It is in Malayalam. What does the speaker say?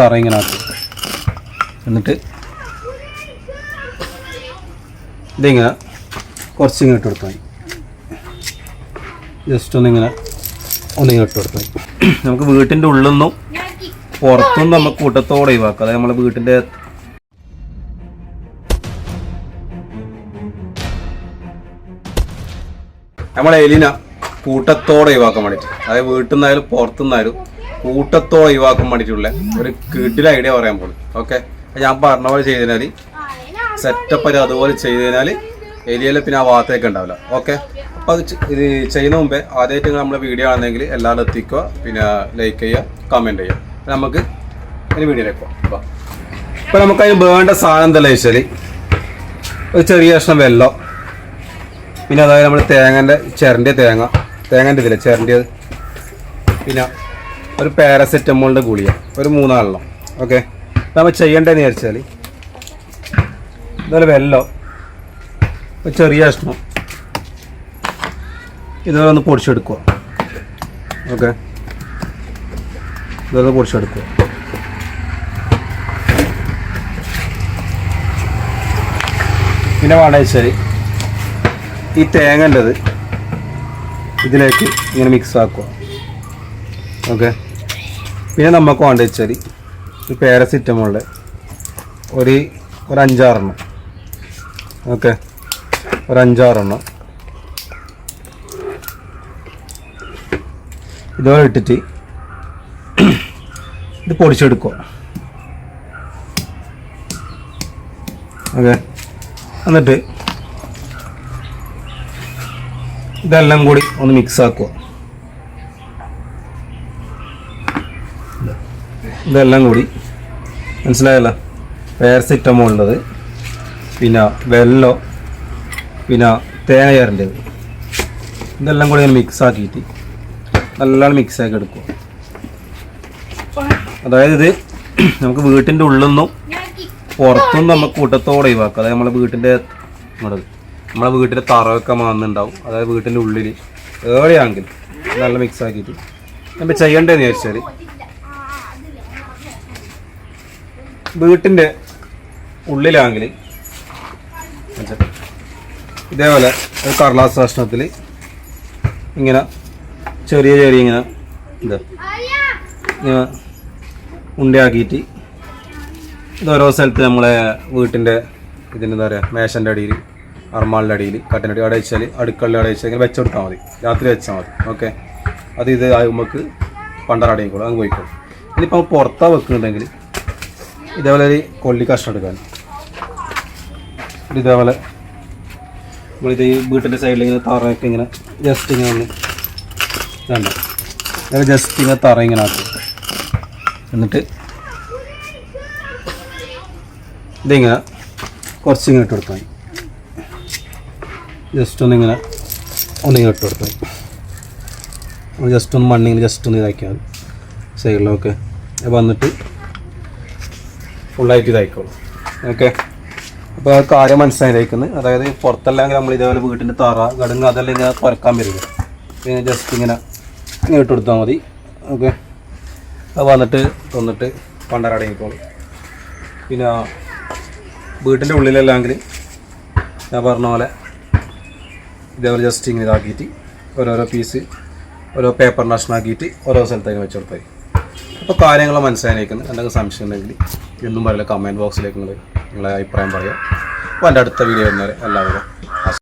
തറ എന്നിട്ട് ഇതിങ്ങനെ കുറച്ചിങ്ങനെ ഇട്ട് കൊടുത്താൽ മതി. ജസ്റ്റ് ഒന്നിങ്ങനെ ഒന്നിങ്ങനെ ഇട്ട് കൊടുത്താൽ മതി. നമുക്ക് വീട്ടിന്റെ ഉള്ളിൽ നിന്നും പുറത്തുനിന്ന് നമുക്ക് കൂട്ടത്തോടെ ഒഴിവാക്കാം അതായത് നമ്മളെ വീട്ടിന്റെ നമ്മളെ എലിന കൂട്ടത്തോടെ ഒഴിവാക്കാൻ വേണ്ടിയിട്ട്. അതായത് വീട്ടിൽ നിന്നായാലും പുറത്തുനിന്നായാലും കൂട്ടത്തോടെ ഒഴിവാക്കാൻ വേണ്ടിയിട്ടുള്ള ഒരു കിടില ഐഡിയ പറയാൻ പോകും ഓക്കെ ഞാൻ പറഞ്ഞ പോലെ ചെയ്തതിനാൽ സെറ്റപ്പ് ഒരു അതുപോലെ ചെയ്തതിനാൽ എലിയെല്ലാം പിന്നെ ആ ഭാഗത്തേക്ക് ഉണ്ടാവില്ല. ഓക്കെ അപ്പോൾ അത് ഇത് ചെയ്യുന്ന മുമ്പേ ആദ്യമായിട്ട് നമ്മുടെ വീഡിയോ ആണെങ്കിൽ എല്ലാവരും എത്തിക്കുക. പിന്നെ ലൈക്ക് ചെയ്യുക കമന്റ് ചെയ്യുക. അപ്പോൾ നമുക്ക് ഇനി വീഡിയോയിലേക്ക് പോകാം ഇപ്പോൾ നമുക്ക് അതിന് വേണ്ട സാധനം എന്താണെന്ന് വെച്ചാൽ ഒരു ചെറിയ കഷ്ണം വെള്ളം. പിന്നെ അതായത് നമ്മൾ തേങ്ങന്റെ ചിരണ്ടിയ തേങ്ങ. തേങ്ങന്റെ ഇതില്ല? ചിരണ്ടിയത്. പിന്നെ ഒരു പാരസെറ്റമോളിന്റെ ഗുളിക ഒരു മൂന്നാളെണ്ണം ഓക്കെ? നമ്മൾ ചെയ്യേണ്ടതെന്ന് വിചാരിച്ചാൽ ഇതുപോലെ വെള്ളം ഒരു ചെറിയ കഷ്ണം. ഇതുപോലെ ഒന്ന് പൊടിച്ചെടുക്കുക. ഓക്കെ? ഇതുപോലെ പൊടിച്ചെടുക്കുക. പിന്നെ വേണമെന്ന് വെച്ചാൽ ഈ തേങ്ങന്റെത് ഇതിലേക്ക് ഇങ്ങനെ മിക്സ് ആക്കുക. ഓക്കെ? പിന്നെ നമുക്ക് വേണ്ട വെച്ചാൽ ഈ പാരസിറ്റമോളിന്റെ ഒരു ഒരു അഞ്ചാറെണ്ണം. ഓക്കെ? ഒരു അഞ്ചാറെണ്ണം. ഇതുപോലെ ഇട്ടിട്ട് ഇത് പൊടിച്ചെടുക്കുക. ഓക്കെ? എന്നിട്ട് ഇതെല്ലാം കൂടി ഒന്ന് മിക്സ് ആക്കുക. ഇതെല്ലാം കൂടി. മനസ്സിലായല്ലോ? പാരസിറ്റമോൾ ഉള്ളത് പിന്നെ വെല്ലോ പിന്നെ തേങ്ങയറിന്റേത്. ഇതെല്ലാം കൂടി ഞാൻ മിക്സ് ആക്കിയിട്ട് നല്ലോണം മിക്സ് ആക്കി എടുക്കുക അതായത് ഇത് നമുക്ക് വീട്ടിന്റെ ഉള്ളിൽ പുറത്തുനിന്ന് നമുക്ക് കൂട്ടത്തോടെ ഒഴിവാക്കാം. അതായത് നമ്മളെ വീട്ടിന്റെ നമ്മളെ വീട്ടിലെ തറവൊക്കെ മാന്നുണ്ടാവും. അതായത് വീട്ടിന്റെ ഉള്ളിൽ ഏഴയാണെങ്കിൽ നല്ല മിക്സ് ആക്കിയിട്ട് നമ്മൾ ചെയ്യേണ്ടതെന്ന് ചോദിച്ചാൽ വീട്ടിന്റെ ഉള്ളിലാണെങ്കിൽ ഇതേപോലെ ഒരു കടലാസ് കഷ്ണത്തിൽ ഇങ്ങനെ ചെറിയ ചെറിയ ഇങ്ങനെ ഇങ്ങനെ ഉണ്ടയാക്കിയിട്ട് ഇത് ഓരോ സ്ഥലത്ത് നമ്മളെ വീട്ടിന്റെ ഇതിന്റെ എന്താ പറയുക മേശന്റെ അടിയിൽ അർമാളിന്റെ അടിയിൽ കട്ടിനടി അവിടെ വെച്ചാൽ അടുക്കളയുടെ അവിടെ വെച്ചാൽ ഇങ്ങനെ വെച്ചെടുത്താൽ മതി. രാത്രി വെച്ചാൽ മതി. ഓക്കെ? അത് ഇത് നമുക്ക് പണ്ടറടയിക്കോളും അങ്ങ് പോയിക്കോളും. ഇനിയിപ്പോൾ പുറത്താണ് വെക്കുന്നുണ്ടെങ്കിൽ ഇതേപോലെ ഒരു കൊള്ളി കഷ്ണം എടുക്കാൻ. ഇത് ഇതേപോലെ നമ്മളിത് ഈ വീട്ടിന്റെ സൈഡിൽ ഇങ്ങനെ തറയൊക്കെ ഇങ്ങനെ ജസ്റ്റ് ഇങ്ങനെ ഒന്ന് വേണ്ട ഇങ്ങനെ ജസ്റ്റ് ഇങ്ങനെ തറ ഇങ്ങനെ ആക്കും. എന്നിട്ട് ഇതിങ്ങനെ കുറച്ച് ഇങ്ങനെ ഇട്ട് കൊടുത്താൽ ജസ്റ്റ് ഒന്ന് ഒന്നിങ്ങനെ ഒന്നിങ്ങനെ ഇട്ട് കൊടുത്താൽ ജസ്റ്റ് ഒന്ന് മണ്ണിങ്ങനെ ജസ്റ്റ് ഒന്ന് ഇതാക്കിയാൽ മതി. സൈഡിലൊക്കെ വന്നിട്ട് ഫുള്ളായിട്ട് ഇതായിക്കോളും. ഓക്കെ. അപ്പോൾ ആ കാര്യം മനസ്സിലായിരിക്കുന്നത് അതായത് പുറത്തല്ലെങ്കിൽ നമ്മൾ ഇതേപോലെ വീട്ടിന്റെ തറ കടുങ്ങ് അതെല്ലാം ഇങ്ങനെ തുറക്കാൻ വരിക പിന്നെ ജസ്റ്റ് ഇങ്ങനെ ഇങ്ങനെ ഇട്ട് കൊടുത്താൽ മതി. ഓക്കെ. അത് വന്നിട്ട് തന്നിട്ട് പണ്ടരടങ്ങിക്കോളും പിന്നെ വീട്ടിന്റെ ഉള്ളിലല്ലെങ്കിൽ ഞാൻ പറഞ്ഞ പോലെ ഇതേപോലെ ജസ്റ്റ് ഇങ്ങനെ ഇതാക്കിയിട്ട് ഓരോരോ പീസ് ഓരോ പേപ്പർ നഷ്ടമാക്കിയിട്ട് ഓരോ സ്ഥലത്തേക്ക് വെച്ച് കൊടുത്താൽ അപ്പോൾ കാര്യങ്ങൾ മനസ്സിലായിരിക്കുന്നത് എന്തെങ്കിലും സംശയം ഉണ്ടെങ്കിൽ എന്നും പറയില്ല കമന്റ് ബോക്സിലേക്ക് നിങ്ങൾ നിങ്ങളെ അഭിപ്രായം പറയാം. അപ്പോൾ എന്റെ അടുത്ത വീഡിയോ വരുന്നവരെ എല്ലാവരും